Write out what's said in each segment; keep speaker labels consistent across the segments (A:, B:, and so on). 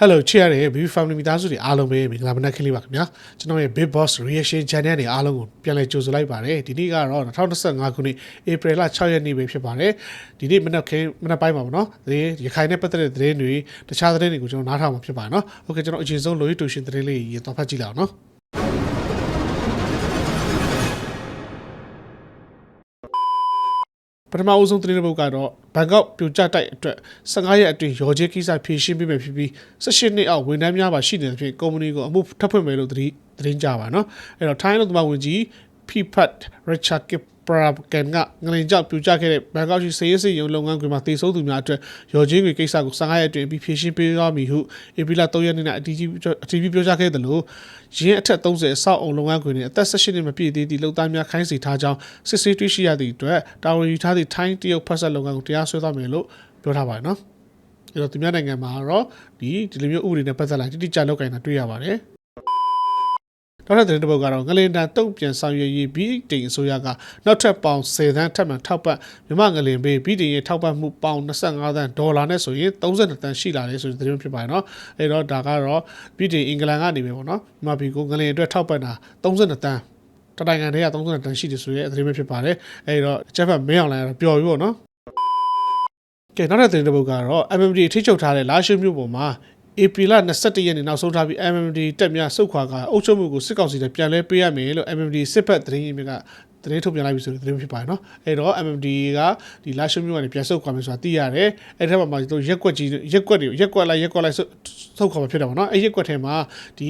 A: Hello ချစ်ရတဲ့ Baby Family မိသားစုတွေအားလုံးပဲမင်္ဂလာမနက်ခင်းလေးပါခင်ဗျာကျွန်တော်ရဲ့ Big Boss Reaction Channel တွေအားလုံးကိုပြန်လည်ကြိုဆိုလိုက်ပါတယ်ဒီနေ့ကတော့2025ခုနှစ် April လ6ရက်နေ့ပဲဖြစ်ပါတယ်ဒီနေ့မနက်ခင်းမနက်ပိုင်းပါဗောနော်သတင်းရခိုင်နဲ့ပတ်သက်တဲ့သတင်းတွေတခြားသတင်းတွေကိုကျွန်တော်နားထောင်မှာဖြစ်ပါတယ်နော်โอเคကျွန်တော်အရင်ဆုံးလိုရီတူရှင်သတင်းလေးရေတော့ဖတ်ကြည့်လိုက်အောင်နော် ထမအဦးဆုံးသတင်းတစ်ပုဒ်ကတော့ဘန်ကောက်ပြိုကျတိုက်အတွက်15ရက်အတွင်းရော်ဂျေကိစ္စဖြည့်ရှင်းပေးမယ်ဖြစ်ပြီး18နှစ်အောက်ဝန်ထမ်းများပါရှိနေတဲ့ဖြစ်ကုမ္ပဏီကိုအမှုထပ်ဖွင့်မယ်လို့သတင်းသတင်းကြပါနော်အဲ့တော့ထိုင်းလို့သမဝင်ကြီး ဖီဖတ်ရချာကစ်ပရာကန်ကငလင်ကြောက်ပြိုကျခဲ့တဲ့ဘန်ကောက်ရှိစေရေးစရုံလုပ်ငန်းခွင်မှာတည်ဆုံသူများအတွက်ရော်ဂျေတွေကိစ္စကို15ရက်အတွင်းပြီးဖြည့်ရှင်းပေးသွားမည်ဟုဧပြီလ3ရက်နေ့၌အတီးကြီးအတီးကြီးပြောကြားခဲ့တယ်လို့ရင်းအထက်30အဆောက်အုံလုပ်ငန်းခွင်နဲ့အသက်18နှစ်မပြည့်သေးသည့်လုပ်သားများခိုင်းစေထားကြောင်းစစ်ဆေးတွေ့ရှိရသည့်အတွက်တာဝန်ယူထားသည့်ထိုင်းတရုတ်ဖက်ဆက်လုပ်ငန်းကိုတရားစွဲသွားမယ်လို့ပြောထားပါတယ်နော်အဲ့တော့သူများနိုင်ငံမှာတော့ဒီဒီလိုမျိုးဥပဒေနဲ့ပတ်သက်လာတိတိကျလောက်ကင်တာတွေ့ရပါတယ် နောက်တဲ့သတင်းတစ်ပုဒ်ကတော့ငလင်တန်တုံ့ပြန်ဆောင်ရွက်ရေးဘီတိန်အစိုးရကနောက်ထပ်ပေါင်10သန်းထပ်မံထောက်ပံ့မြမငလင်ပေးဘီတိန်ရဲ့ထောက်ပံ့မှုပေါင်25သန်းဒေါ်လာနဲ့ဆိုရင်32တန်းရှိလာတယ်ဆိုတဲ့သတင်းဖြစ်ပါတယ်နော်အဲ့တော့ဒါကတော့ဘီတိန်အင်္ဂလန်ကနေပဲပေါ့နော်မြမဘီကိုငလင်အတွက်ထောက်ပံ့တာ32တန်းတတိုင်းကန်တွေက32တန်းရှိတယ်ဆိုရဲအသတင်းပဲဖြစ်ပါတယ်အဲ့တော့အချက်ဖက်မင်းအောင်လိုင်းကတော့ပျော်ပြီပေါ့နော်ကဲနောက်တဲ့သတင်းတစ်ပုဒ်ကတော့ MMD ထိချုပ်ထားတဲ့လာရှိုးမြို့ပေါ်မှာ ဧပြီလ22ရက်နေ့နောက်ဆုံးထားပြီး MMD တက်များစုတ်ခွာကအုပ်ချုပ်မှုကိုစစ်ကောင်စီနဲ့ပြန်လဲပေးရမယ်လို့ MMD စစ်ဖက်သတင်းရင်းမြစ်ကသတင်းထုတ်ပြန်လိုက်ပြီဆိုတဲ့သတင်းဖြစ်ပါတယ်နော်အဲ့တော့ MMD ကဒီလာရှိုးမြို့ကနေပြန်ဆုတ်ခွာမယ်ဆိုတာသိရတယ်အဲ့ထက်မှမှတို့ရက်ကွက်ကြီးရက်ကွက်တွေရက်ကွက်လိုက်ရက်ကွက်လိုက်ဆုတ်ဆုတ်ခွာမှာဖြစ်တယ်ပေါ့နော်အဲ့ရက်ကွက်ထဲမှာဒီ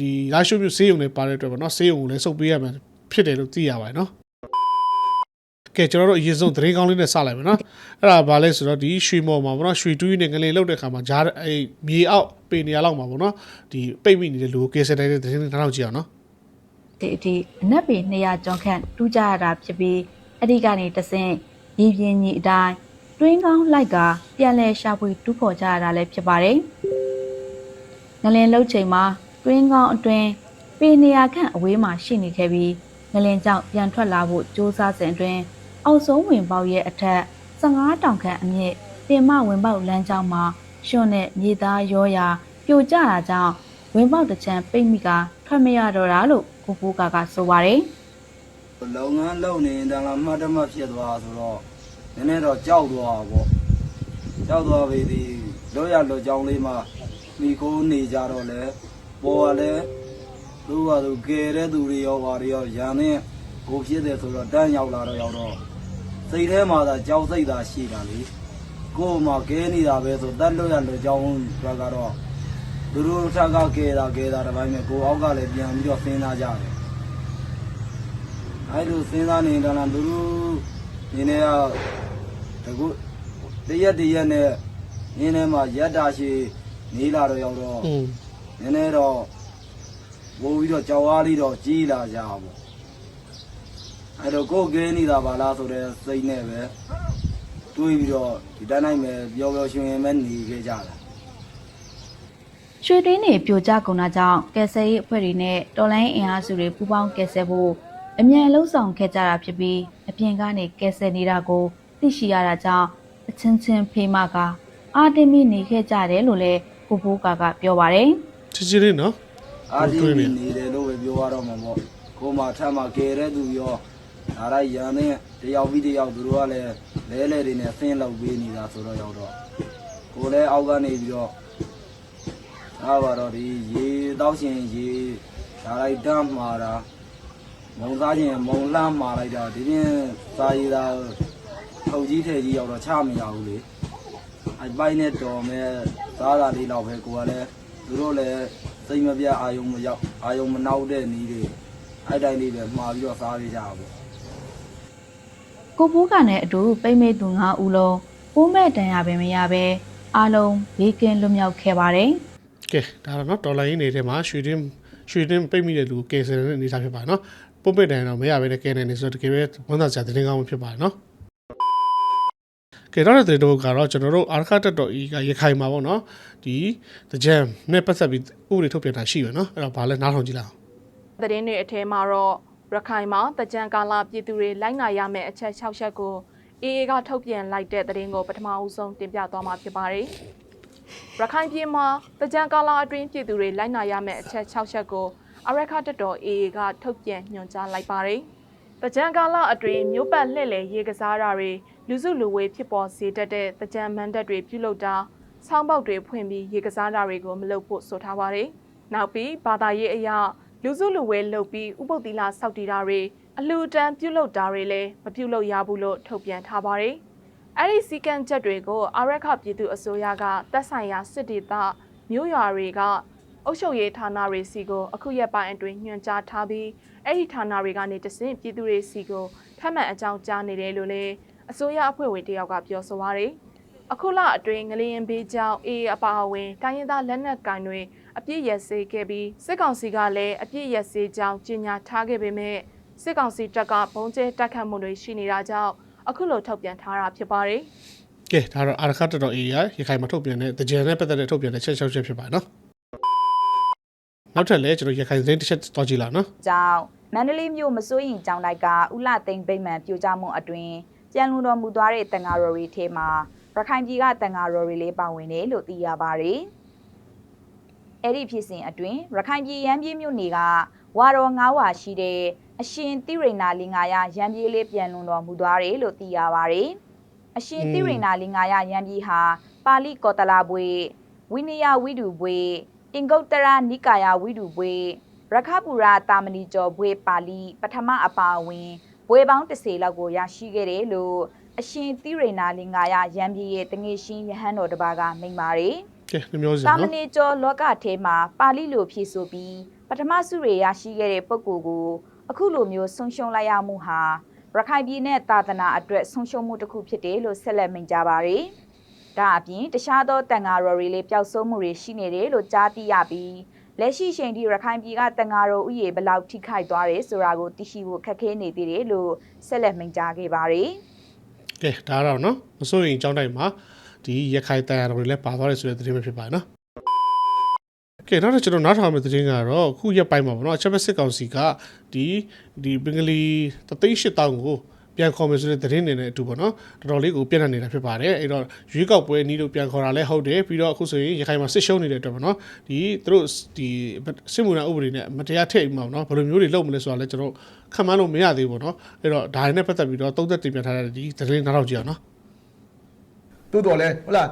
A: ဒီလာရှိုးမြို့ဆေးရုံတွေပါတဲ့အတွက်ပေါ့နော်ဆေးရုံကိုလည်းဆုတ်ပေးရမယ်ဖြစ်တယ်လို့သိရပါတယ်နော် ကဲကျွန်တော်တို့အရင်ဆုံးသတင်းကောင်းလေးနဲ့စလိုက်မယ်နော်အဲ့ဒါဘာလဲဆိုတော့ဒီရွှေမော်မှာပေါ့နော်ရွှေတူးနဲ့ငလင်လောက်တဲ့ခါမှာဂျားအဲမြေအောက်ပေနေရလောက်မှာပေါ့နော်ဒီပိတ်မိနေတဲ့လူကိုကယ်ဆယ်နိုင်တဲ့သတင်းတွေနောက်ကြည့်အောင်နော်
B: ဒီအထိအနက်ပေ200ကျော်ခန့်တူးကြရတာဖြစ်ပြီးအဲ့ဒီကနေတဆင့်ရည်ပြင်းကြီးအတိုင်းတွင်းကောင်းလိုက်ကပြန်လဲရှာဖွေတူးဖော်ကြရတာလည်းဖြစ်ပါတယ်။ငလင်လှုပ်ချိန်မှာတွင်းကောင်းအတွင်းပေ200ခန့်အဝေးမှာရှိနေခဲ့ပြီးငလင်ကြောင့်ပြန်ထွက်လာဖို့ကြိုးစားစဉ်အတွင်း အောက်ဆုံးဝင်ပေါက်ရဲ့အထက်15တောင်ခန့်အမြင့်ပင်မဝင်ပေါက်လမ်းကြောင်းမှာရွှွနဲ့မြေသားရောရာပြိုကျတာကြောင့်ဝင်ပေါက်တစ်ချမ်းပိတ်မိကထွက်မရတော့တာလို့ကိုကိုကာကဆိုပါတယ်
C: လုပ်ငန်းလုပ်နေရင်တန်လာမှတ်တမဖြစ်သွားဆိုတော့နည်းနည်းတော့ကြောက်သွားပါပေါ့ကြောက်သွားပြီဒီလွတ်ရလွတ်ကြောင်းလေးမှာမိခိုးနေကြတော့လေပေါ်ကလည်းသူကသူကယ်တဲ့သူတွေရောပါတွေရောရန်နဲ့ကိုဖြစ်တယ်ဆိုတော့တန်းရောက်လာတော့ရောက်တော့ စိတ်ထဲမှာသာကြောက်စိတ်သာရှိတာလေကိုယ်မှကဲနေတာပဲဆိုတတ်လွတ်ရလွတ်ကြောင်းဘက်ကတော့သူတို့ထက်ကကဲတာကဲတာတစ်ပိုင်းပဲကိုအောက်ကလည်းပြန်ပြီးတော့စဉ်းစားကြတယ်အဲ့လိုစဉ်းစားနေတာလားသူတို့နေနေကတကူတရက်တရက်နဲ့နေနေမှာရက်တာရှိနေလာတော့ရောက်တော့
A: อืม
C: နည်းနည်းတော့ဝိုးပြီးတော့ကြောက်အားလေးတော့ကြီးလာကြပါဘော အဲ့တော့ကိုယ်ကဲနေတာပါလားဆိုတဲ့စိတ်နဲ့ပဲတွေးပြီးတော့ဒီတိုင်းတိုင်းပဲပျော်ပျော်ရွှင်ရွှင်ပဲနေခဲ့ကြတာ
B: ရွှေတွင်းတွေပြိုကျကုန်တာကြောင့်ကယ်ဆယ်ရေးအဖွဲ့တွေနဲ့တော်လိုင်းအင်အားစုတွေပူးပေါင်းကယ်ဆယ်ဖို့အမြန်လှုပ်ဆောင်ခဲ့ကြတာဖြစ်ပြီးအပြင်ကနေကယ်ဆယ်နေတာကိုသိရှိရတာကြောင့်အချင်းချင်းဖေးမကအာတင်မိနေခဲ့ကြတယ်လို့လည်းကိုဘိုးကာကပြောပါတယ်
A: ချစ်ချစ်လေးနော်
C: အာဒီမီနေတယ်လို့ပဲပြောရတော့မှာပေါ့ကိုမှထပ်မှကဲတဲ့သူရော ဒါရိုက်ရန်နဲ့တယောက်ပြီးတယောက်သူတို့ကလည်းလဲလဲတွေနဲ့ဆင်းလောက်ပေးနေတာဆိုတော့ရောက်တော့ကိုလည်းအောက်ကနေပြီးတော့အားပါတော့ဒီရေတောက်ရှင်ရေဒါရိုက်တမ်းမှာတာမုံသားခြင်းမုံလှမ်းမှာလိုက်တာဒီပြင်စာရည်သာထုတ်ကြီးထဲကြီးရောက်တော့ချမရဘူးလေအပိုင်နဲ့တော်မဲ့သားသားလေးတော့ပဲကိုကလည်းသူတို့လည်းစိတ်မပြအာယုံမရောက်အာယုံမနောက်တဲ့နီးတွေအဲ့တိုင်းလေးပဲမှာပြီးတော့စားရကြတာပေါ့
B: ကိုဘိုးကနဲ့အတူပိမ့်မိသူ9ဦးလုံးပိုးမဲ့တန်ရပင်မရပဲအားလုံးဘေးကင်းလွတ်မြောက်ခဲ့ပါတယ်
A: ကဲဒါတော့နော်ဒေါ်လာရင်းနေတဲ့မှာရွှေတင်းရွှေတင်းပိတ်မိတဲ့လူကိုကယ်ဆယ်တဲ့အနေအထားဖြစ်ပါတယ်နော်ပုံပိတ်တယ်တော့မရဘဲနဲ့ကယ်နေနေဆိုတော့တကယ်ပဲဝန်သားစရာသတင်းကောင်းမှဖြစ်ပါတယ်နော်ကဲတော့တဲ့တဲ့တော့ကတော့ကျွန်တော်တို့အာခတက်တော်ဤကရခိုင်မှာပေါ့နော်ဒီတကြံနဲ့ပတ်သက်ပြီးဥပဒေထုတ်ပြန်တာရှိရယ်နော်အဲ့တော့ဘာလဲနားထောင်ကြည့်လိုက်အောင်
D: သတင်းတွေအထဲမှာတော့ ရခိုင်မှာတကြံကာလပြည်သူတွေလိုက်နာရမယ့်အချက်6ချက်ကိုအေးအေးကထုတ်ပြန်လိုက်တဲ့သတင်းကိုပထမအဦးဆုံးတင်ပြသွားမှာဖြစ်ပါတယ်ရခိုင်ပြည်မှာတကြံကာလအတွင်းပြည်သူတွေလိုက်နာရမယ့်အချက်6ချက်ကိုအရက်ခတက်တော် AA ကထုတ်ပြန်ညွှန်ကြားလိုက်ပါတယ်။တကြံကာလအတွင်းမြို့ပတ်လှည့်လည်ရေကစားတာတွေလူစုလူဝေးဖြစ်ပေါ်စေတတ်တဲ့တကြံမန်တပ်တွေပြုလုပ်တာဆောင်းပေါက်တွေဖွင့်ပြီးရေကစားတာတွေကိုမလုပ်ဖို့ဆိုထားပါတယ်။နောက်ပြီးဘာသာရေးအရာ လူစုလူဝေးလုပ်ပြီးဥပုပ်သီလစောက်တည်တာတွေအလှူဒန်းပြုလုပ်တာတွေလည်းမပြုလုပ်ရဘူးလို့ထုတ်ပြန်ထားပါတယ်။အဲ့ဒီစီကံချက်တွေကိုအာရက်ခပြည်သူအစိုးရကတက်ဆိုင်ရာစစ်ဒေသမြို့ရွာတွေကအုပ်ချုပ်ရေးဌာနတွေစီကိုအခုရက်ပိုင်းအတွင်းညွှန်ကြားထားပြီးအဲ့ဒီဌာနတွေကနေတဆင့်ပြည်သူတွေစီကိုထပ်မံအကြောင်းကြားနေတယ်လို့လည်းအစိုးရအဖွဲ့ဝင်တယောက်ကပြောဆိုပါရယ်အခုလအတွင်းငလျင်ဘေးကြောင့်အေးအပါအဝင်တိုင်းရင်းသားလက်နက်ကင်တွေ အပြည့်ရစေခဲ့ပြီးစစ်ကောင်စီကလည်းအပြည့်ရစေကြောင်းကြေညာထားခဲ့ပေမဲ့စစ်ကောင်စီတပ်ကဘုံကျဲတိုက်ခတ်မှုတွေရှိနေတာကြောင့်အခုလိုထုတ်ပြန်ထားတာဖြစ်ပါတယ်
A: ကဲဒါတော့အာရခတက်တော် AA ရရခိုင်မှာထုတ်ပြန်တဲ့တကြံနဲ့ပတ်သက်တဲ့ထုတ်ပြန်တဲ့ချက်6ချက်ဖြစ်ပါတယ်နော်နောက်ထပ်လည်းကျွန်တော်ရခိုင်သတင်းတစ်ချက်တော့ကြည့်လာနော်
E: ကြောင့်မန္တလေးမြို့မစိုးရင်ကျောင်းတိုက်ကဥလသိန်းဗိမ္မာန်ပြိုကျမှုအတွင်ပြန်လူတော်မူသွားတဲ့တန်ဃာတော်တွေထဲမှာရခိုင်ပြည်ကတန်ဃာတော်တွေလေးပါဝင်တယ်လို့သိရပါတယ်။ အဲ့ဒီဖြစ်စဉ်အတွင်ရခိုင်ပြည်ရန်ပြည်မြို့နယ်ကဝါတော်ငါးဝါရှိတဲ့အရှင်တိရိဏလင်္ကာယရန်ပြည်လေးပြန်လွန်တော်မူသွားတယ်လို့သိရပါတယ်။အရှင်တိရိဏလင်္ကာယရန်ပြည်ဟာပါဠိကောတလဘွေဝိနည်းဝိတုဘွေအင်္ဂုတ္တရနိကာယဝိတုဘွေရခပူရတာမဏီကျော်ဘွေပါဠိပထမအပါအဝင်ဘွေပေါင်း30လောက်ကိုရရှိခဲ့တယ်လို့အရှင်သီရိနာလင်္ကာယရံပြည်ရဲ့တငယ်ရှင်ယဟန်တော်တစ်ပါးကမိန့်ပါတယ်
A: ကဲနှမျိုးစီ။
E: တာမ
A: နော်
E: ဏီကျော်လောကထဲမှာပါဠိလိုဖြည့်ဆိုပြီးပထမဆုတွေရရှိခဲ့တဲ့ပုဂ္ဂိုလ်ကိုအခုလိုမျိုးဆုံးရှုံးလိုက်ရမှုဟာရခိုင်ပြည်နဲ့သာသနာအတွက်ဆုံးရှုံးမှုတစ်ခုဖြစ်တယ်လို့ဆက်လက်မိန့်ကြပါတယ်။ဒါအပြင်တခြားသောတန်ဃာတော်တွေလည်းပျောက်ဆုံးမှုတွေရှိနေတယ်လို့ကြားသိရပြီးလက်ရှိချိန်ထိရခိုင်ပြည်ကတန်ဃာတော်ဥယေဘယ်လောက်ထိခိုက်သွားတယ်ဆိုတာကိုသိရှိဖို့ခက်ခဲနေသေးတယ်လို့ဆက်လက်မိန့်ကြားခဲ့ပါတယ်။
A: ကဲဒါတော့နော်မစိုးရင်ကြောင်းတိုင်းမှာ ဒီရခိုင်တရားတော်တွေလည်းပါသွားတယ်ဆိုတဲ့သတင်းပဲဖြစ်ပါတယ်နော်ကဲနောက်တော့ကျွန်တော်နားထောင်မယ့်သတင်းကတော့ခုရက်ပိုင်းမှာပေါ့နော်အချက်ဘက်စစ်ကောင်စီကဒီဒီဘင်္ဂလီတသိန်း၈တောင်းကိုပြန်ခေါ်မယ်ဆိုတဲ့သတင်းနေတဲ့အတူပေါ့နော်တော်တော်လေးကိုပြန့်နှံ့နေတာဖြစ်ပါတယ်အဲ့တော့ရွေးကောက်ပွဲနီးလို့ပြန်ခေါ်တာလည်းဟုတ်တယ်ပြီးတော့အခုဆိုရင်ရခိုင်မှာစစ်ရှုံးနေတဲ့အတွက်ပေါ့နော်ဒီသူတို့ဒီစစ်မှုထမ်းဥပဒေနဲ့မတရားထိတ်မှာပေါ့နော်ဘယ်လိုမျိုးတွေလုပ်မလဲဆိုတာလည်းကျွန်တော်ခံမှန်းလို့မရသေးဘူးပေါ့နော်အဲ့တော့ဒါတွေနဲ့ပတ်သက်ပြီးတော့သုံးသက်တင်ပြထားတဲ့ဒီသတင်းနားထောင်ကြည့်အောင်နော်
F: တိုးတော်လဲဟုတ်လား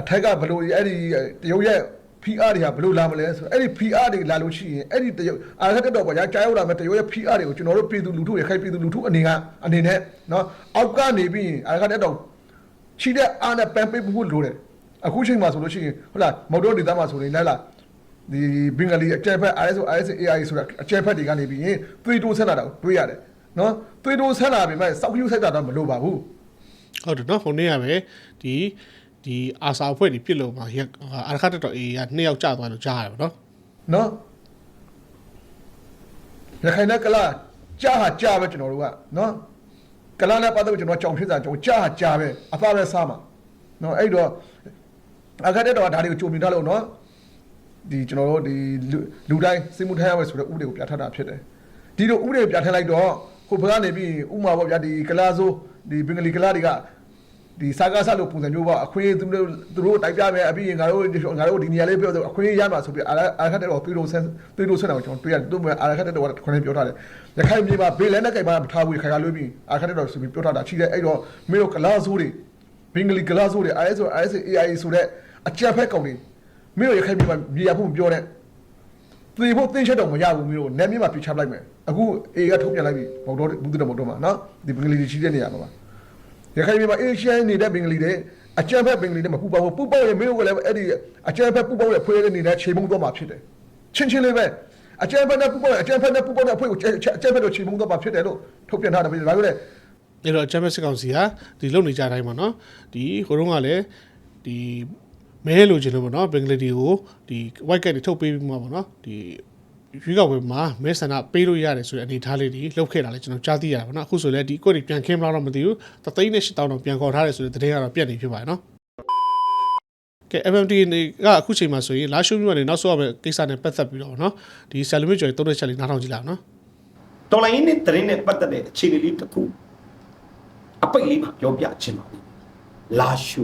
F: အထက်ကဘလို့အဲ့ဒီတရုတ်ရဲ့ PR တွေကဘလို့လာမလဲဆိုတော့အဲ့ဒီ PR တွေလာလို့ရှိရင်အဲ့ဒီတရုတ်အာရခတ်တော့ပေါ့ညာကြားရောက်လာမဲ့တရုတ်ရဲ့ PR တွေကိုကျွန်တော်တို့ပြည်သူလူထုရခိုင်ပြည်သူလူထုအနေကအနေနဲ့နော်အောက်ကနေပြီးရင်အာရခတ်တော့ချီတဲ့အားနဲ့ပန်ပေးဖို့လိုတယ်အခုချိန်မှာဆိုလို့ရှိရင်ဟုတ်လားမော်တော်ဒေသမှာဆိုရင်လဲလားဒီဘင်္ဂလီအကျဲဖက် RSO RSAI ဆိုတာအကျဲဖက်တွေကနေပြီးရင်သွေးတိုးဆက်လာတာကိုတွေးရတယ်နော်သွေးတိုးဆက်လာပြီမဲ့စောက်ကျူးဆက်တာတော့မလိုပါဘူး
A: ဟုတ်တယ်နော်ဟိုနေ့ကပဲဒီဒီအာစာအဖွဲ့တွေပြစ်လို့မှာရက်အာခတ်တော်အေးကနှစ်ယောက်ကြာသွားလို့ကြားရတယ်ဗောနော်
F: နော်ရခိုင်နဲ့ကလာကြားဟာကြားပဲကျွန်တော်တို့ကနော်ကလာနဲ့ပတ်သက်ပြီးကျွန်တော်ကြောင်ဖြစ်တာကျွန်တော်ကြားဟာကြားပဲအဖပဲစားမှာနော်အဲ့တော့အခက်တဲ့တော့ဒါတွေကိုကြိုမြင်ထားလို့နော်ဒီကျွန်တော်တို့ဒီလူလူတိုင်းစိတ်မှုထမ်းရမယ်ဆိုတဲ့ဥပဒေကိုပြဋ္ဌာန်းတာဖြစ်တယ်ဒီလိုဥပဒေကိုပြဋ္ဌာန်းလိုက်တော့ကိုဘကနေပြီးဥမာပေါ့ဗျာဒီကလာဆိုဒီဘင်္ဂလီကလာတွေက ဒီစာကားဆလို့ပုံစံမျိုးပေါ့အခွင့်အရေးသူတို့သူတို့တိုက်ပြမယ်အပြီးရင်ငါတို့ငါတို့ဒီနေရာလေးပြောဆိုအခွင့်အရေးရမှာဆိုပြီးအာအာခတ်တဲ့တော့သွေးတို့ဆန်းသွေးတို့ဆန်းတာကိုကျွန်တော်တွေ့ရတယ်သူ့မှာအာခတ်တဲ့တော့ခွန်းပြောထားတယ်ရခိုင်ပြည်မှာဘေးလည်းနဲ့ကြိုက်ပါမထားဘူးခိုင်ကလွေးပြီးအာခတ်တဲ့တော့ဆိုပြီးပြောထားတာရှိတယ်အဲ့တော့မင်းတို့ကလာဆိုးတွေဘင်္ဂလီကလာဆိုးတွေ ISO ISA AI ဆိုတဲ့အကြက်ဖက်ကောင်တွေမင်းတို့ရခိုင်ပြည်မှာမြေရဖို့မပြောနဲ့သေဖို့သင်ချက်တော့မရဘူးမျိုးနာမည်မှာပြချပလိုက်မယ်အခုအေကထုတ်ပြန်လိုက်ပြီမော်တော်ဘူးတဲ့မော်တော်မှာနော်ဒီဘင်္ဂလီတွေရှိတဲ့နေရာမှာပါ ရခိုင်ပြည်မှာအေရှန်နေတဲ့ဘင်္ဂလီတွေအကြမ်းဖက်ဘင်္ဂလီတွေမှာပူပေါင်းပူပေါင်းရင်မင်းတို့ကလည်းအဲ့ဒီအကြမ်းဖက်ပူပေါင်းရဲ့ဖွေးတဲ့နေတဲ့ချိန်မုံတော့မှာဖြစ်တယ်ချင်းချင်းလေးပဲအကြမ်းဖက်နဲ့ပူပေါင်းအကြမ်းဖက်နဲ့ပူပေါင်းတဲ့ဖွေးကိုအကြမ်းဖက်တို့ချိန်မုံတော့မှာဖြစ်တယ်လို့ထုတ်ပြန်ထားတယ်ဒါပေမဲ့
A: အဲ့တော့ချမ်ပီယံစစ်ကောင်စီကဒီလုံနေကြတိုင်းပေါ့နော်ဒီဟိုတုန်းကလည်းဒီမဲလိုချင်လို့ပေါ့နော်ဘင်္ဂလားဒေ့ရှ်ကိုဒီ white card တွေထုတ်ပေးပြီးမှပေါ့နော်ဒီ ရွေးကောက်ပွဲမှာမဲဆန္ဒပေးလို့ရတယ်ဆိုတဲ့အနေအထားလေးတွေလှုပ်ခဲ့တာလည်းကျွန်တော်ကြားသိရတာပေါ့နော်အခုဆိုလည်းဒီကိုယ်တွေပြန်ခင်းမလားတော့မသိဘူးတသိန်းနဲ့၈တောင်းတော့ပြန်ခေါ်ထားတယ်ဆိုတဲ့သတင်းကတော့ပြတ်နေဖြစ်ပါတယ်နော်ကဲ FMT ကအခုချိန်မှာဆိုရင်လာရှိုးမြို့ကနေနောက်ဆုံးရမယ့်ကိစ္စနဲ့ပတ်သက်ပြီးတော့နော်ဒီဆယ်လမီကျော်တုံးတဲ့ချက်လေးနားထောင်ကြည့်လိုက်အောင်နော်
G: တော်လိုင်းနဲ့တရင်နဲ့ပတ်သက်တဲ့အခြေအနေလေးတစ်ခုအပိတ်လေးမှာပြောပြချင်ပါဘူးလာရှု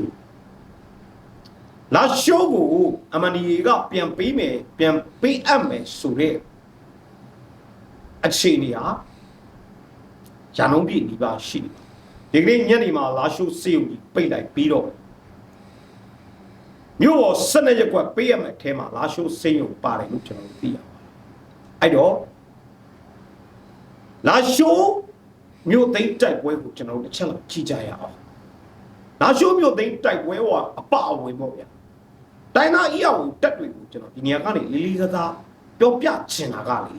G: လာရှိုးကိုအမန်ဒီကပြန်ပေးမယ်ပြန်ပေးအပ်မယ်ဆိုတဲ့အခြေအနေဟာရန်ကုန်ပြည်ဒီပါရှိတယ်ဒီကနေ့ညနေမှာလာရှိုးစေုံကြီးပိတ်လိုက်ပြီးတော့မြို့ပေါ်စနေရက်ကွက်ပေးရမယ်အဲထဲမှာလာရှိုးစေုံပါတယ်လို့ကျွန်တော်တို့သိရပါတယ်အဲ့တော့လာရှိုးမြို့သိမ်းတိုက်ပွဲကိုကျွန်တော်တို့တစ်ချက်လောက်ကြည့်ကြရအောင်လာရှိုးမြို့သိမ်းတိုက်ပွဲဟောအပအဝင်ပေါ့ဗျာ တိုင်းသားအီအောင်တက်တွေကိုကျွန်တော်ဒီနေရာကနေလေးလေးစားစားပြောပြချင်တာကလေ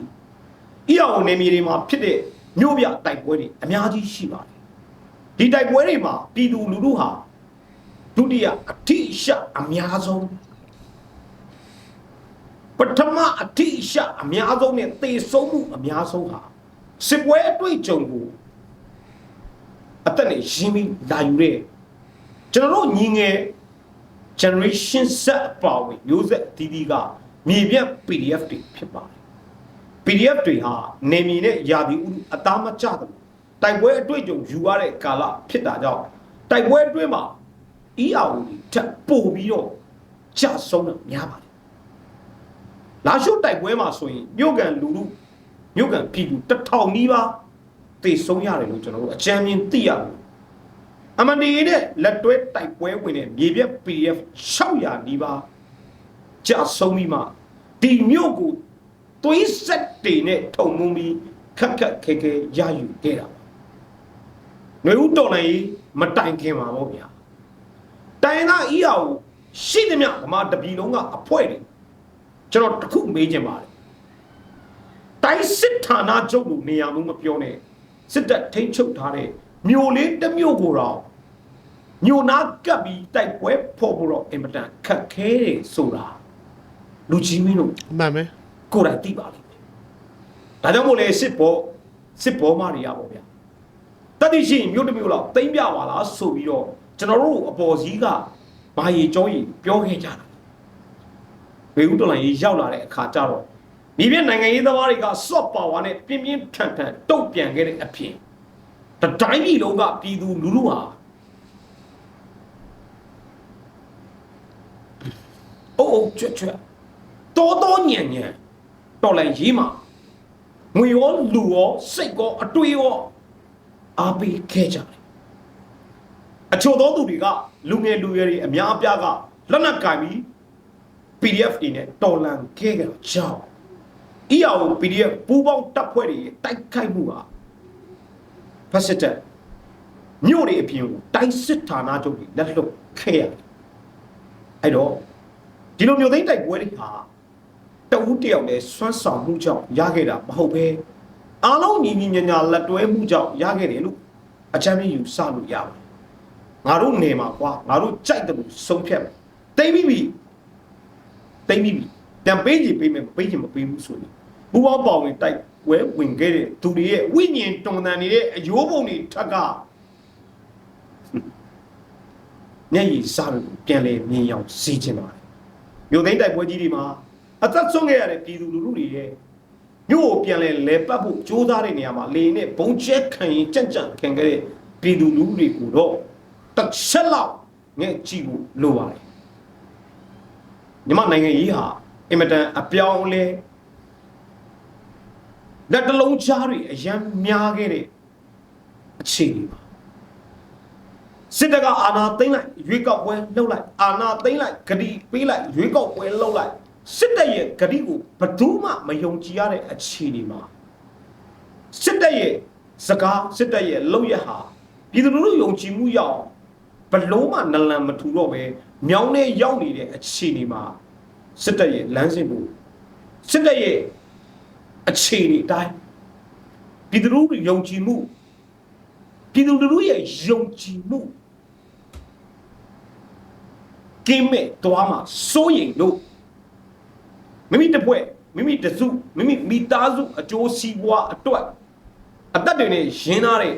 G: အီအောင်နေမြေတွေမှာဖြစ်တဲ့မြို့ပြတိုက်ပွဲတွေအများကြီးရှိပါတယ်ဒီတိုက်ပွဲတွေမှာပြည်သူလူထုဟာဒုတိယအထိအရှအများဆုံးပထမအထိအရှအများဆုံးနဲ့သေဆုံးမှုအများဆုံးဟာစစ်ပွဲအတွေ့အကြုံကိုအသက်နဲ့ရင်းပြီးလာယူတဲ့ကျွန်တော်တို့ညီငယ် generation Z အပါဝင်မျိုးဆက်အသီးသီးကမြေပြတ် PDF တွေဖြစ်ပါတယ် PDF တွေဟာနေမီနဲ့ယာဒီဥတုအသားမကျတယ်တိုက်ပွဲအတွေ့အကြုံယူရတဲ့ကာလဖြစ်တာကြောင့်တိုက်ပွဲအတွင်းမှာ EAO တွေထပ်ပို့ပြီးတော့ကြဆုံးတာများပါတယ်လာရှုတိုက်ပွဲမှာဆိုရင်မြို့ကန်လူလူမြို့ကန်ပြည်သူတစ်ထောင်နီးပါးသေဆုံးရတယ်လို့ကျွန်တော်တို့အကြမ်းမြင်သိရတယ် အမန်ဒီနဲ့လက်တွဲတိုက်ပွဲဝင်တဲ့မြေပြက် PDF 600နီးပါးကြာဆုံးပြီးမှဒီမြို့ကိုသွေးဆက်တွေနဲ့ထုံမုံပြီးခက်ခက်ခဲခဲရယူခဲ့တာပါ။နှွေဦးတော်နိုင်မတိုင်ခင်ပါဗောဗျာ။တိုင်သားအီအောင်ရှိသမျှဗမာတပြည်လုံးကအဖွဲတယ်ကျွန်တော်တခုမေးချင်ပါတယ်။တိုင်းစစ်ဌာနချုပ်လို့နေရာမျိုးမပြောနဲ့စစ်တပ်ထိန်းချုပ်ထားတဲ့မြို့လေးတစ်မြို့ကိုတော့ ညိုနာကပ်ပြီးတိုက်ပွဲဖော်ဖို့တော့အင်မတန်ခက်ခဲတယ်ဆိုတာလူကြီးမင်းတို့
A: အမှန်ပဲ
G: ကိုယ်တိုင်သိပါလိမ့်မယ်။ဒါကြောင့်မို့လဲစစ်ဘောစစ်ဘောမတွေရပါဗျာ။တတိရှိရင်မြို့တစ်မြို့လောက်တိမ့်ပြပါလားဆိုပြီးတော့ကျွန်တော်တို့အပေါ်စီးကဘာရီကြောကြီးပြောခဲ့ကြတာ။ဘေဦးတော်လိုင်းကြီးရောက်လာတဲ့အခါကျတော့မိပြနိုင်ငံရေးသမားတွေက soft power နဲ့ပြင်းပြင်းထန်ထန်တုတ်ပြန်ခဲ့တဲ့အဖြစ်တတိုင်းပြည်လုံးကပြည်သူလူထုဟာ အုပ်အုပ်ချွတ်ချွတ်တော်တော်ညံ့ညံ့တော်လိုက်ရေးမှာငွေရောလူရောစိတ်ရောအတွေ့ရောအားပေးခဲ့ကြတယ်အချို့သောသူတွေကလူငယ်လူရွယ်တွေအများအပြားကလက်နက်ကင်ပြီး PDF တွေနဲ့တော်လန်ခဲ့ကြတော့ကြောင်း EAO PDF ပူးပေါင်းတပ်ဖွဲ့တွေရဲ့တိုက်ခိုက်မှုဟာဖက်စစ်တပ်မြို့တွေအပြင်ကိုတိုင်းစစ်ဌာနချုပ်တွေလက်လွတ်ခဲ့ရတယ်အဲ့တော့ ဒီလိုမျိုးသိမ်းတိုက်ပွဲတွေဟာတဦးတယောက်နဲ့ဆွမ်းဆောင်မှုကြောင့်ရခဲ့တာမဟုတ်ပဲအားလုံးညီညီညာညာလက်တွဲမှုကြောင့်ရခဲ့တယ်လို့အချမ်းမြယူစလို့ရပါတယ်ငါတို့နေမှာကွာငါတို့ကြိုက်တယ်လို့ဆုံးဖြတ်မယ်တိတ်ပြီးပြီတိတ်ပြီးပြီပြန်ပေးကြည့်ပေးမယ်မပေးချင်မပေးဘူးဆိုရင်ဘူပေါင်းပေါဝင်တိုက်ပွဲဝင်ခဲ့တဲ့သူတွေရဲ့ဝိညာဉ်တွန်တန်နေတဲ့အယိုးပုံတွေထက်ကမျက်ရည်စားလို့ပြန်လဲမြင်အောင်စီးချင်ပါတယ် မြို့သိမ်းတိုက်ပွဲကြီးတွေမှာအသက်ဆုံးခဲ့ရတဲ့ပြည်သူလူထုတွေရဲ့မြို့ကိုပြန်လဲလဲပတ်ဖို့ကြိုးစားတဲ့နေရာမှာလေနဲ့ဘုံကျဲခံရင်ကြံ့ကြံ့ခံခဲ့တဲ့ပြည်သူလူထုတွေကိုတော့တစ်ချက်လောက်ငဲ့ကြည့်ဖို့လိုပါတယ်ညီမနိုင်ငံရေးဟာအင်မတန်အပြောင်းအလဲလက်တလုံးချားတွေအရန်များခဲ့တဲ့အခြေအနေပါ စစ်တပ်ကအာဏာသိမ်းလိုက်ရွေးကောက်ပွဲလှုပ်လိုက်အာဏာသိမ်းလိုက်ဂတိပေးလိုက်ရွေးကောက်ပွဲလှုပ်လိုက်စစ်တပ်ရဲ့ဂတိကိုဘယ်သူမှမယုံကြည်ရတဲ့အခြေအနေမှာစစ်တပ်ရဲ့စကားစစ်တပ်ရဲ့လုပ်ရက်ဟာပြည်သူလူထုယုံကြည်မှုရအောင်ဘလုံးမှနလန်မထူတော့ပဲမြောင်းနဲ့ရောက်နေတဲ့အခြေအနေမှာစစ်တပ်ရဲ့လမ်းစဉ်ကိုစစ်တပ်ရဲ့အခြေအနေအတိုင်းပြည်သူလူထုယုံကြည်မှုပြည်သူလူထုရဲ့ယုံကြည်မှု ကင်းမဲ့သွားမှာစိုးရိမ်လို့မိမိတစ်ဖွဲ့မိမိတစုမိမိမိသားစုအကျိုးစီးပွားအတွက်အသက်တွေနဲ့ရင်းထားတဲ့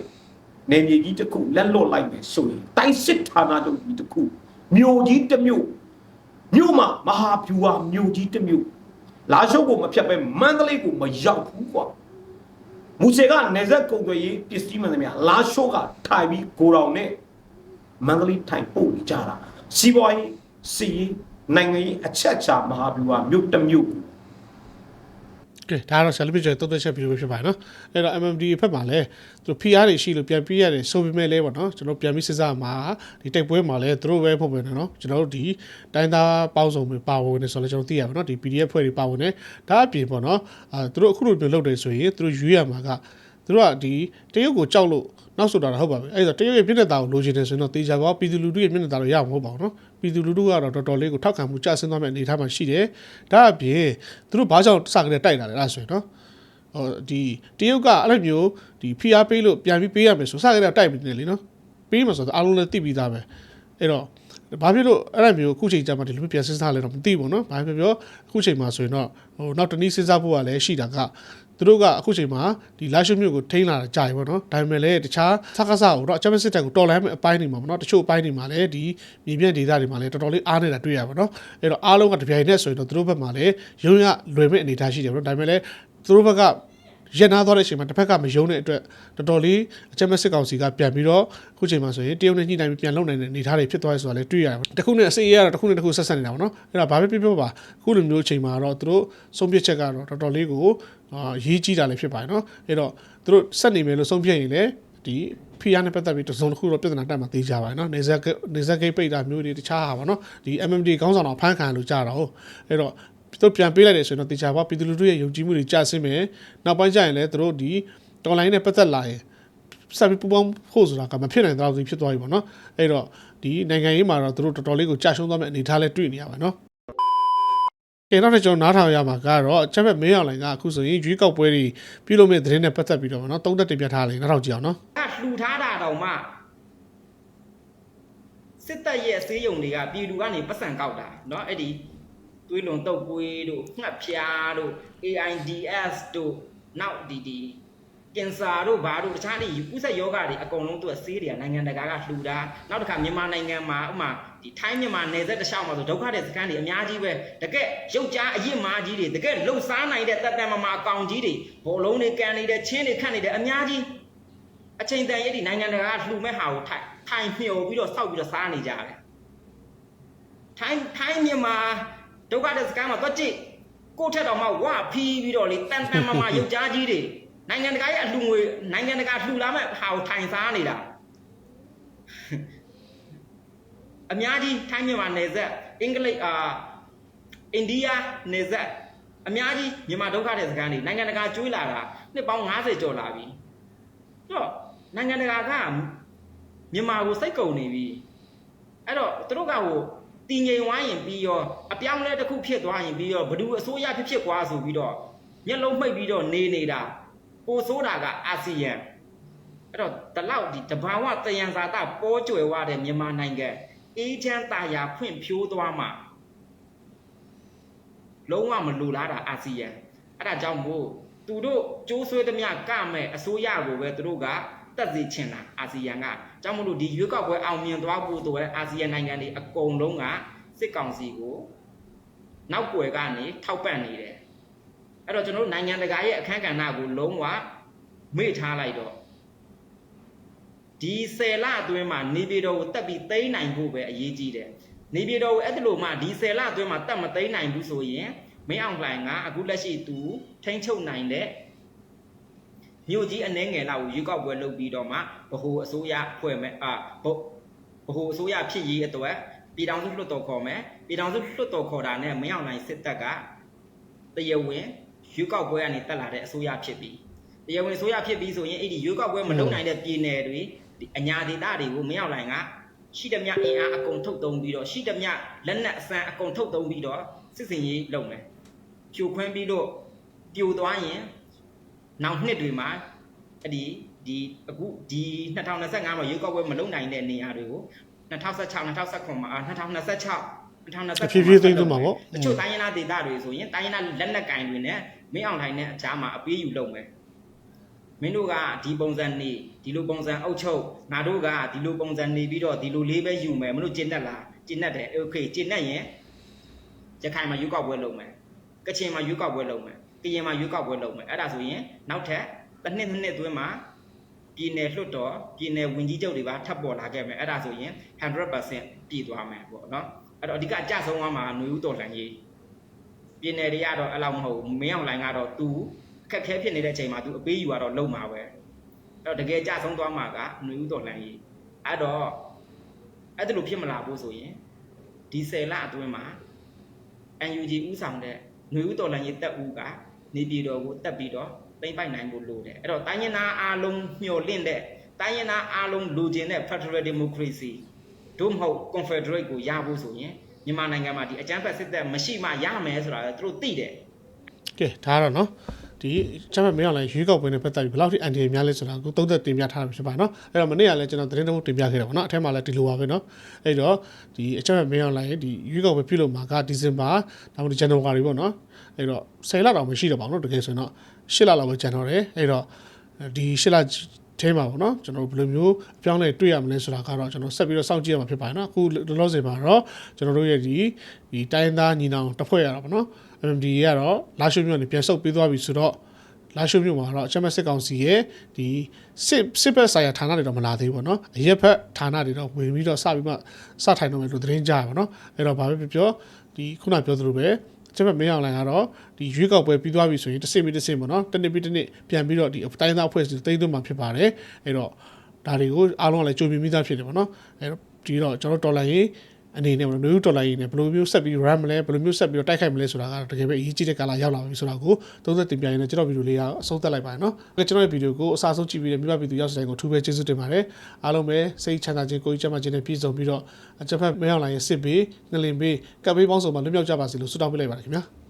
G: နေမြေကြီးတစ်ခုလက်လွတ်လိုက်မယ်ဆိုရင်တိုင်းစစ်ဌာနချုပ်ကြီးတစ်ခုမြို့ကြီးတစ်မြို့မြို့မှာမဟာဗျူဟာမြို့ကြီးတစ်မြို့လာရှုပ်ကိုမဖြတ်ပဲမန္တလေးကိုမရောက်ဘူးကွာမူစေကနေဆက်ကုံတွေရေးပစ္စည်းမှန်သမျှလာရှုပ်ကထိုင်ပြီးကိုတော်နဲ့မန္တလေးထိုင်ပို့နေကြတာ စီးပွားရေးစီနိုင်ငံရေးအချက်အချာမဟာဗျူဟာမြို့တစ်မြို့
A: ကဲဒါကတော့ celebrity တုတ်သက်ချက်ဗီဒီယိုဖြစ်ပါတယ်နော်အဲ့တော့ MMD အဖက်မှာလည်းသူ PR တွေရှိလို့ပြန်ပြရတယ်ဆိုပေမဲ့လည်းပေါ့နော်ကျွန်တော်ပြန်ပြီးစဉ်းစားမှာဒီတိုက်ပွဲမှာလည်းသူတို့ပဲဖို့ပဲနော်ကျွန်တော်တို့ဒီတိုင်းသားပေါင်းစုံပဲပါဝင်နေဆိုတော့ကျွန်တော်သိရပါတော့ဒီ PDF ဖွဲ့တွေပါဝင်နေဒါအပြင်ပေါ့နော်အာသူတို့အခုလိုမျိုးလုပ်တယ်ဆိုရင်သူတို့ရွေးရမှာက သူတို့ကဒီတရုတ်ကိုကြောက်လို့နောက်ဆိုတာတော့ဟုတ်ပါပဲအဲ့တော့တရုတ်ရဲ့ပြည်နေတာကိုလိုချင်တယ်ဆိုရင်တော့တေချာပါပြည်သူလူထုရဲ့ပြည်နေတာတော့ရမှာမဟုတ်ပါဘူးနော်ပြည်သူလူထုကတော့တော်တော်လေးကိုထောက်ခံမှုကျဆင်းသွားမယ့်အနေအထားမှာရှိတယ်ဒါအပြင်သူတို့ဘာကြောင့်စကားနဲ့တိုက်တာလဲအဲ့ဒါဆိုရင်နော် ဟိုဒီတရုတ်ကအဲ့လိုမျိုးဒီဖိအားပေးလို့ပြန်ပြီးပေးရမယ်ဆိုစကားလည်းတိုက်ပြီးနေလေနော်ပေးမှာဆိုတော့အားလုံးလည်းသိပြီးသားပဲအဲ့တော့ဘာဖြစ်လို့အဲ့လိုမျိုးအခုချိန်ကျမှဒီလိုမျိုးပြန်စဉ်းစားလဲတော့မသိဘူးเนาะဘာဖြစ်ပြောအခုချိန်မှာဆိုရင်တော့ဟိုနောက်တနည်းစဉ်းစားဖို့ကလည်းရှိတာက သူတို့ကအခုချိန်မှာဒီလာရှုမျိုးကိုထိန်းလာတာကြာပြီပေါ့နော်ဒါပေမဲ့လည်းတခြားစကားစားကိုတော့အချမ်းစစ်တပ်ကိုတော်လိုင်းမဲ့အပိုင်းတွေမှာပေါ့နော်တချို့အပိုင်းတွေမှာလည်းဒီမြေပြန့်ဒေသတွေမှာလည်းတော်တော်လေးအားနေတာတွေ့ရပါတော့အဲ့တော့အားလုံးကတပြိုင်နက်ဆိုရင်တော့သူတို့ဘက်မှာလည်းရုံရလွယ်မဲ့အနေအထားရှိတယ်ပေါ့နော်ဒါပေမဲ့လည်းသူတို့ဘက်က ရက်နာသွားတဲ့အချိန်မှာတစ်ဖက်ကမယုံတဲ့အတွက်တော်တော်လေးအချက်မဲ့စစ်ကောင်စီကပြန်ပြီးတော့အခုချိန်မှာဆိုရင်တရုတ်နဲ့ညှိနှိုင်းပြီးပြန်လုပ်နိုင်တဲ့အနေအထားတွေဖြစ်သွားရဆိုတာလည်းတွေ့ရတယ်။တစ်ခုနဲ့အစိအရတော့တစ်ခုနဲ့တစ်ခုဆက်ဆက်နေတာပေါ့နော်။အဲ့ဒါဘာပဲဖြစ်ဖြစ်ပါအခုလိုမျိုးချိန်မှာတော့သူတို့ဆုံးဖြတ်ချက်ကတော့တော်တော်လေးကိုအာရေးကြီးတာလည်းဖြစ်ပါတယ်နော်။အဲ့တော့သူတို့ဆက်နေမယ်လို့ဆုံးဖြတ်ရင်လည်းဒီဖီယာနဲ့ပတ်သက်ပြီးတစ်စုံတစ်ခုတော့ပြဿနာတက်မှာသိကြပါတယ်နော်။နေဆက်နေဆက်ဂိတ်ပိတ်တာမျိုးတွေတခြားဟာပါနော်။ဒီ MMD ခေါင်းဆောင်တော်ဖမ်းခံလို့ကြားတော့အဲ့တော့ သူတို့ပြန်ပေးလိုက်တယ်ဆိုရင်တော့တေချာပါပြည်သူလူထုရဲ့ယုံကြည်မှုတွေကျဆင်းမယ်နောက်ပိုင်းကျရင်လည်းသူတို့ဒီတော်လိုင်းနဲ့ပတ်သက်လာရင်ဆက်ပြီးပူပေါင်းဖို့ဆိုတာကမဖြစ်နိုင်တော့ဘူးဖြစ်သွားပြီပေါ့နော်အဲ့တော့ဒီနိုင်ငံရေးမှာတော့သူတို့တော်တော်လေးကိုကြာရှုံးသွားမယ့်အနေအထားလည်းတွေ့နေရပါနော်ကဲနောက်တစ်ကျွန်တော်နားထောင်ရမှာကတော့အချက်မဲ့မင်းအောင်လိုင်ကအခုဆိုရင်ရွေးကောက်ပွဲတွေပြုလုပ်မယ့်သတင်းနဲ့ပတ်သက်ပြီးတော့ဗောနော်သုံးသက်တင်ပြထားလေနားထောင်ကြည့်အောင်နော်
H: အဲ့လှူထားတာတောင်မှစစ်တပ်ရဲ့အစည်းအရုံတွေကပြည်သူကနေပတ်စံကောက်တာเนาะအဲ့ဒီ သွေးလွန်တုပ်ပွေးတို့ငှက်ဖျားတို့ AIDS တို့နောက်ဒီဒီကင်ဆာတို့ဘာတို့တခြားဒီဥဆက်ယောဂတွေအကုန်လုံးသူကဆေးတွေကနိုင်ငံတကာကလှူတာနောက်တစ်ခါမြန်မာနိုင်ငံမှာဥမာဒီထိုင်းမြန်မာနယ်စပ်တစ်လျှောက်မှာဆိုဒုက္ခတဲ့စခန်းတွေအများကြီးပဲတကယ်ရုပ်ကြားအရစ်မာကြီးတွေတကယ်လှုပ်ရှားနိုင်တဲ့တက်တန်မမအကောင်ကြီးတွေဘောလုံးတွေကန်နေတဲ့ချင်းတွေခတ်နေတဲ့အများကြီးအချိန်တန်ရည်ဒီနိုင်ငံတကာကလှူမဲ့ဟာကိုထိုင်ထိုင်မျှော်ပြီးတော့စောက်ပြီးတော့စားနေကြတယ်ထိုင်းထိုင်းမြန်မာ ဒုက္ခတဲ့စကားမှာတော့ကြည့်ကိုယ့်ထက်တော့မှဝဖီးပြီးတော့လေတန်တန်မမရုပ်ကြားကြီးတွေနိုင်ငံတကာရဲ့အလှူငွေနိုင်ငံတကာလှူလာမဲ့ဟာကိုထိုင်စားနေတာအများကြီးထိုင်းမြန်မာနယ်စပ်အင်္ဂလိပ်အာအိန္ဒိယနယ်စပ်အများကြီးမြန်မာဒုက္ခတဲ့စကားတွေနိုင်ငံတကာကျွေးလာတာနှစ်ပေါင်း90ကျော်လာပြီတော့နိုင်ငံတကာကမြန်မာကိုစိတ်ကုန်နေပြီအဲ့တော့သူတို့ကဟို တည်ငြိမ်ဝိုင်းရင်ပြီးရောအပြောင်းလဲတစ်ခုဖြစ်သွားရင်ပြီးရောဘ누구အစိုးရဖြစ်ဖြစ်ကွာဆိုပြီးတော့မျက်လုံးမှိတ်ပြီးတော့နေနေတာပိုဆိုးတာကအာဆီယံအဲ့တော့ဒီလောက်ဒီတဘာဝတယံဇာတပေါ်ကျွယ်ဝတဲ့မြန်မာနိုင်ငံအေးချမ်းတာယာဖွင့်ဖြိုးသွားမှာလုံးဝမလိုလားတာအာဆီယံအဲ့ဒါကြောင့်မို့သူတို့ကျိုးဆွဲသမျှကမဲ့အစိုးရကိုပဲသူတို့က တက်စီချင်တာအာဆီယံကကြောင့်မလို့ဒီရွေးကောက်ပွဲအောင်မြင်သွားဖို့တော့အာဆီယံနိုင်ငံတွေအကုန်လုံးကစစ်ကောင်စီကိုနောက်ွယ်ကနေထောက်ပံ့နေတယ်အဲ့တော့ကျွန်တော်တို့နိုင်ငံတကာရဲ့အခမ်းကဏ္ဍကိုလုံးဝမေ့ထားလိုက်တော့ဒီဆယ်လအတွင်းမှာနေပြည်တော်ကိုတက်ပြီးသိမ်းနိုင်ဖို့ပဲအရေးကြီးတယ်နေပြည်တော်ကိုအဲ့ဒီလိုမှဒီဆယ်လအတွင်းမှာတက်မသိမ်းနိုင်ဘူးဆိုရင်မင်းအောင်လှိုင်ကအခုလက်ရှိသူထိန်းချုပ်နိုင်တဲ့ မြို့ကြီးအနှဲငယ်လောက်ကိုရွေးကောက်ပွဲလုပ်ပြီးတော့မှဗဟိုအစိုးရဖွဲ့မယ်အာဗဗဟိုအစိုးရဖြစ်ရေးအတွက်ပြည်ထောင်စုလွှတ်တော်ခေါ်မယ်ပြည်ထောင်စုလွှတ်တော်ခေါ်တာနဲ့မင်းအောင်လှိုင်စစ်တပ်ကတရားဝင်ရွေးကောက်ပွဲကနေတက်လာတဲ့အစိုးရဖြစ်ပြီးတရားဝင်အစိုးရဖြစ်ပြီးဆိုရင်အဲ့ဒီရွေးကောက်ပွဲမလုပ်နိုင်တဲ့ပြည်နယ်တွေဒီအညာဒေသတွေကိုမင်းအောင်လှိုင်ကရှိသမျှအင်အားအကုန်ထုတ်သုံးပြီးတော့ရှိသမျှလက်နက်အစမ်းအကုန်ထုတ်သုံးပြီးတော့စစ်စင်ရေးလုပ်မယ်ဖြိုခွင်းပြီးတော့ပြိုသွားရင် နောက်နှစ်တွေမှာအဲ့ဒီဒီအခုဒီ2025မှာရွေးကောက်ပွဲမလုပ်နိုင်တဲ့နေရာတွေကို2016 2019မှာအာ2026 2026
A: ဖြည်းဖြည်းသိမ်းသွင်းမှာပေါ့
H: တချို့တိုင်းရင်းသားဒေသတွေဆိုရင်တိုင်းရင်းသားလက်နက်ကင်တွေနဲ့မင်းအောင်ထိုင်နဲ့အကြားမှာအပေးယူလုပ်မယ်မင်းတို့ကဒီပုံစံနေဒီလိုပုံစံအုပ်ချုပ်ငါတို့ကဒီလိုပုံစံနေပြီးတော့ဒီလိုလေးပဲယူမယ်မလို့ကျင့်တတ်လားကျင့်တတ်တယ်โอเคကျင့်တတ်ရင်ရခိုင်မှာရွေးကောက်ပွဲလုပ်မယ် ကချင်မှာရွေးကောက်ပွဲလုပ်မယ် ကရင်မှာရွေးကောက်ပွဲလုပ်မယ်အဲ့ဒါဆိုရင်နောက်ထပ်တစ်နှစ်နှစ်နှစ်သွင်းမှာပြည်နယ်လွှတ်တော်ပြည်နယ်ဝင်ကြီးချုပ်တွေပါထပ်ပေါ်လာခဲ့မယ်အဲ့ဒါဆိုရင်100%ပြည်သွားမယ်ပေါ့နော် အဲ့တော့အဓိကကြဆုံးသွားမှာຫນွေဦးတော်လှန်ရေးပြည်နယ်တွေကတော့အဲ့လောက်မဟုတ်ဘူးမင်းအောင်လိုင်ကတော့ तू အခက်ခဲဖြစ်နေတဲ့အချိန်မှာ तू အပေးယူရတော့လုံမှာပဲအဲ့တော့တကယ်ကြဆုံးသွားမှာကຫນွေဦးတော်လှန်ရေးအဲ့တော့အဲ့ဒါလိုဖြစ်မလာဘူးဆိုရင်ဒီ10လအတွင်းမှာ NUG ဥဆောင်တဲ့ຫນွေဦးတော်လှန်ရေးတက်ဦးက နေပြည်တော်ကိုတက်ပြီးတော့သိမ့်ပိုက်နိုင်ဖို့လိုတယ်အဲ့တော့တိုင်းရင်းသားအားလုံးမျှော်လင့်တဲ့တိုင်းရင်းသားအားလုံးလိုချင်တဲ့ Federal Democracy တို့မဟုတ် Confederate ကိုရဖို့ဆိုရင်မြန်မာနိုင်ငံမှာဒီအကြမ်းဖက်စစ်တပ်မရှိမှရမယ်ဆိုတာလည်းသူတို့သိတယ်
A: ကဲဒါကတော့နော် ဒီချမ်းမမင်းအောင်လိုင်းရွေးကောက်ပွဲနဲ့ပတ်သက်ပြီးဘယ်လောက်ထိအန်တီများလဲဆိုတာကိုသုံးသက်တင်ပြထားတာဖြစ်ပါနော်အဲ့တော့မနေ့ကလည်းကျွန်တော်သတင်းတစ်ပုဒ်တင်ပြခဲ့တယ်ပေါ့နော်အထက်မှာလည်းဒီလိုပါပဲနော်အဲ့တော့ဒီအချမ်းမမင်းအောင်လိုင်းဒီရွေးကောက်ပွဲပြုလုပ်မှာကဒီဇင်ဘာဒါမှမဟုတ်ဇန်နဝါရီပေါ့နော်အဲ့တော့10လတောင်မရှိတော့ပါဘူးနော်တကယ်ဆိုရင်တော့10လလောက်ပဲကျန်တော့တယ်အဲ့တော့ဒီ10လထဲမှာပေါ့နော်ကျွန်တော်တို့ဘယ်လိုမျိုးအပြောင်းလဲတွေ့ရမလဲဆိုတာကတော့ကျွန်တော်ဆက်ပြီးတော့စောင့်ကြည့်ရမှာဖြစ်ပါတယ်နော်အခုလောလောဆယ်မှာတော့ကျွန်တော်တို့ရဲ့ဒီဒီတိုင်းသားညီနောင်တစ်ဖွဲ့ရတာပေါ့နော် MMD ကတော့လာရှိုးမြို့ကနေပြန်ဆုတ်ပေးသွားပြီဆိုတော့လာရှိုးမြို့မှာတော့အချက်မဲ့စစ်ကောင်စီရဲ့ဒီစစ်စစ်ဘက်ဆိုင်ရာဌာနတွေတော့မလာသေးဘူးပေါ့နော်အရက်ဘက်ဌာနတွေတော့ဝင်ပြီးတော့စပြီးမှစထိုင်တော့မယ်လို့သတင်းကြားရပါတော့အဲ့တော့ဘာပဲပြောပြောဒီခုနပြောသလိုပဲအချက်မဲ့မင်းအောင်လိုင်းကတော့ဒီရွေးကောက်ပွဲပြီးသွားပြီဆိုရင်တစ်စိမ့်ပြီးတစ်စိမ့်ပေါ့နော်တစ်နှစ်ပြီးတစ်နှစ်ပြန်ပြီးတော့ဒီတိုင်းသားအဖွဲ့အစည်းတိမ့်သွင်းမှာဖြစ်ပါတယ်အဲ့တော့ဒါတွေကိုအားလုံးကလည်းကြိုပြီးမိသားဖြစ်တယ်ပေါ့နော်အဲ့တော့ဒီတော့ကျွန်တော်တော်လိုင်းရေး အနေနဲ့ဘယ်လိုမျိုးဒေါ်လာရင်းနဲ့ဘယ်လိုမျိုးဆက်ပြီး run မလဲဘယ်လိုမျိုးဆက်ပြီးတော့တိုက်ခိုက်မလဲဆိုတာကတော့တကယ်ပဲအရေးကြီးတဲ့ကာလရောက်လာပြီဆိုတာကိုသုံးသက်တင်ပြရင်းနဲ့ကျွန်တော်ဗီဒီယိုလေးကအဆုံးသတ်လိုက်ပါတယ်နော်။ကျွန်တော်ရဲ့ဗီဒီယိုကိုအစားဆုံးကြည့်ပြီးတဲ့မိဘဗီဒီယိုရောက်စတဲ့ကိုထူးပဲကျေးဇူးတင်ပါတယ်။အားလုံးပဲစိတ်ချမ်းသာခြင်းကိုယ်ကြီးချမ်းသာခြင်းနဲ့ပြည့်စုံပြီးတော့အချက်ဖက်မဲအောင်လိုင်းရဲ့စစ်ဘေးငလင်ဘေးကပ်ဘေးပေါင်းစုံမှာလွတ်မြောက်ကြပါစေလို့ဆုတောင်းပေးလိုက်ပါတယ်ခင်ဗျာ။